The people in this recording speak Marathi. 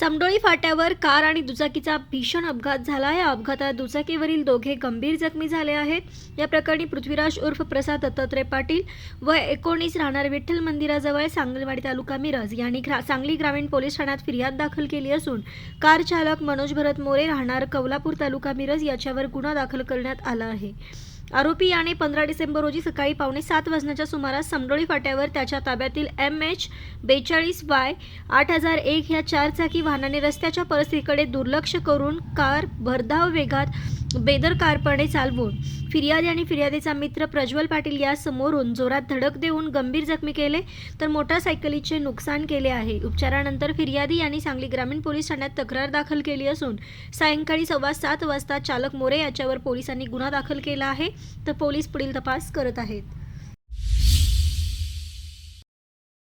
समडोळी फाट्यावर कार आणि दुचाकीचा भीषण अपघात झाला. या अपघातात दुचाकीवरील दोघे गंभीर जखमी झाले आहेत. या प्रकरणी पृथ्वीराज उर्फ प्रसाद दत्तात्रय पाटील व एकोणीस राहणार विठ्ठल मंदिराजवळ सांगलवाडी तालुका मिरज यांनी ग्रा सांगली ग्रामीण पोलीस ठाण्यात फिर्याद दाखल केली असून कार चालक मनोज भरत मोरे राहणार कौलापूर तालुका मिरज याच्यावर गुन्हा दाखल करण्यात आला आहे. आरोपी याने पंधरा डिसेंबर रोजी सकाळी पावणे सात वाजण्याच्या सुमारास समडोळी फाट्यावर त्याच्या ताब्यातील एम एच बेचाळीस वाय आठ हजार एक ह्या चारचाकी वाहनाने रस्त्याच्या परिस्थितीकडे दुर्लक्ष करून कार भरधाव वेगात बेदरकारपणे चालवून फिर्यादी आणि फिर्यादीचा मित्र प्रज्वल पाटील या समोरून जोरात धडक देऊन गंभीर जखमी केले तर मोटारसायकलीचे नुकसान केले आहे. उपचारानंतर फिर्यादी यांनी सांगली ग्रामीण पोलीस ठाण्यात तक्रार दाखल केली असून सायंकाळी सव्वा सात वाजता चालक मोरे याच्यावर पोलिसांनी गुन्हा दाखल केला आहे. तर पोलीस पुढील तपास करत आहेत.